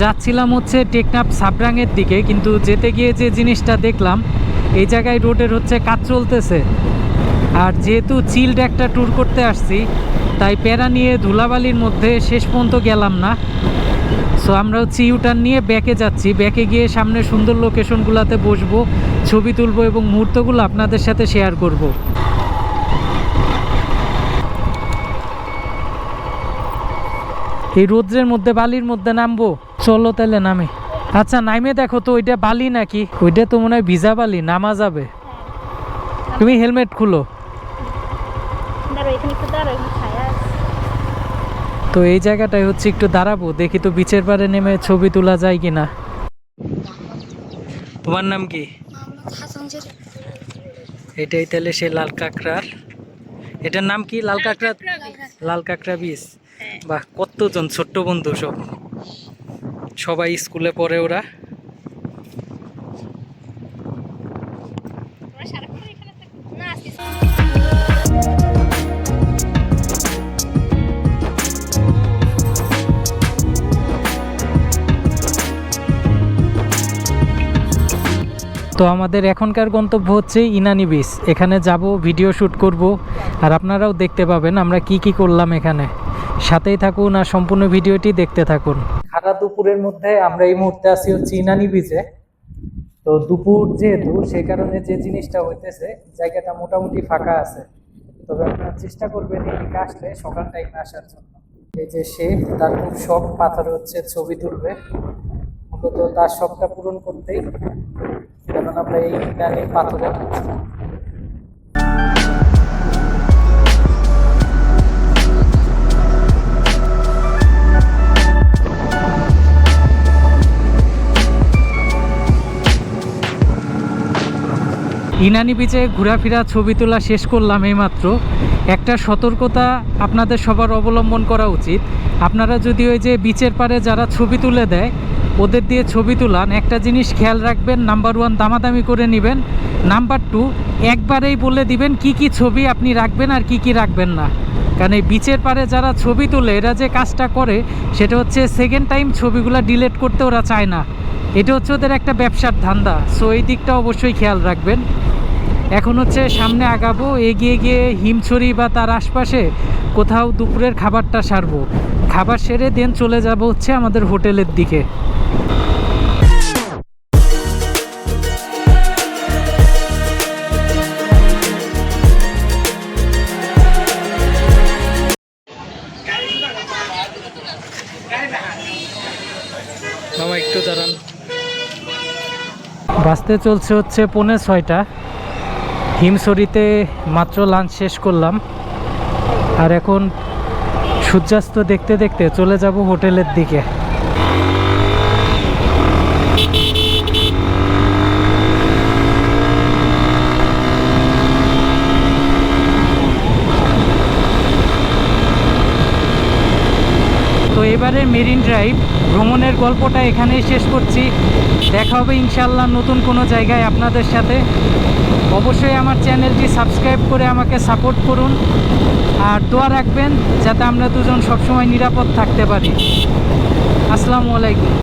যাচ্ছিলাম হচ্ছে টেকনাফ সাবরাঙের দিকে, কিন্তু যেতে গিয়ে যে জিনিসটা দেখলাম, এই জায়গায় রোডের হচ্ছে কাজ চলতেছে। আর যেহেতু চিল্ড একটা ট্যুর করতে আসছি, তাই প্যারা নিয়ে ধুলাবালির মধ্যে শেষ পর্যন্ত গেলাম না। সো আমরা হচ্ছে ইউটার্ন নিয়ে ব্যাকে যাচ্ছি। ব্যাকে গিয়ে সামনে সুন্দর লোকেশনগুলোতে বসবো, ছবি তুলবো এবং মুহূর্তগুলো আপনাদের সাথে শেয়ার করব। এই রোদ্রের মধ্যে বালির মধ্যে নামবো। চলো তাহলে নামে। আচ্ছা নামে দেখো তো ওইটা বালি নাকি? ওইটা তো মনে হয় ভিজা বালি নামা যাবে। তুমি হেলমেট খুলো। তো এই জায়গাটায় হচ্ছে একটু দাঁড়াবো দেখি তো বিচের পাড়ে নেমে ছবি তোলা যায় কিনা। তোমার নাম কি? এটাই তাহলে সে লাল কাঁকড়ার। এটার নাম কি? লাল কাঁকড়া। লাল কাঁকড়া বীজ। বাহ কতজন ছোট্ট বন্ধু সব। সবাই স্কুলে পড়ে ওরা। তো আমাদের এখনকার গন্তব্য হচ্ছে ইনানি বিচ এখানে যাব ভিডিও শ্যুট করব, আর আপনারাও দেখতে পাবেন আমরা কি কি করলাম এখানে। সাথেই থাকুন আর সম্পূর্ণ ভিডিওটি দেখতে থাকুন। খারা দুপুরের মধ্যে আমরা এই মুহূর্তে আছি হচ্ছে ইনানি বিচে তো দুপুর যেহেতু, সেই কারণে যে জিনিসটা হইতেছে, জায়গাটা মোটামুটি ফাঁকা আছে। তবে আপনারা চেষ্টা করবেন এদিকে আসলে সকাল টাইমে আসার জন্য। এই যে সে তার খুব শখ, পাথর হচ্ছে ছবি তুলবে। মূলত তার শখটা পূরণ করতেই। যেমন আমরা এই ইনানি পাথরে। ইনানি বিচে ঘোরাফেরা, ছবি তোলা শেষ করলাম এইমাত্র। একটা সতর্কতা আপনাদের সবার অবলম্বন করা উচিত। আপনারা যদি ওই যে বিচের পারে যারা ছবি তুলে দেয়, ওদের দিয়ে ছবি তুলান। একটা জিনিস খেয়াল রাখবেন নাম্বার ওয়ান দামাদামি করে নেবেন। নাম্বার টু একবারেই বলে দিবেন কি কি ছবি আপনি রাখবেন আর কি কি রাখবেন না। কারণ এই বিচের পারে যারা ছবি তুলে, এরা যে কাজটা করে, সেটা হচ্ছে সেকেন্ড টাইম ছবিগুলো ডিলিট করতে ওরা চায় না। এটা হচ্ছে ওদের একটা ব্যবসার ধান্দা। সো এই দিকটা অবশ্যই খেয়াল রাখবেন। এখন হচ্ছে সামনে আগাবো এগিয়ে গিয়ে হিমছড়ি বা তার আশপাশে কোথাও দুপুরের খাবারটা সারবো। খাবার সেরে দেন চলে যাব হচ্ছে আমাদের হোটেলের দিকে। বাসতে চলছে হচ্ছে পৌনে ছয়টা। হিমসরিতে মাত্র লাঞ্চ শেষ করলাম। আর এখন সূর্যাস্ত দেখতে দেখতে চলে যাব হোটেলের দিকে। তো এবারে মেরিন ড্রাইভ, ভ্রমণের গল্পটা এখানেই শেষ করছি। দেখা হবে ইনশাল্লাহ নতুন কোনো জায়গায় আপনাদের সাথে। অবশ্যই আমার চ্যানেলটি সাবস্ক্রাইব করে আমাকে সাপোর্ট করুন আর দোয়া রাখবেন যাতে আমরা দুজন সবসময় নিরাপদ থাকতে পারি। আসসালামু আলাইকুম।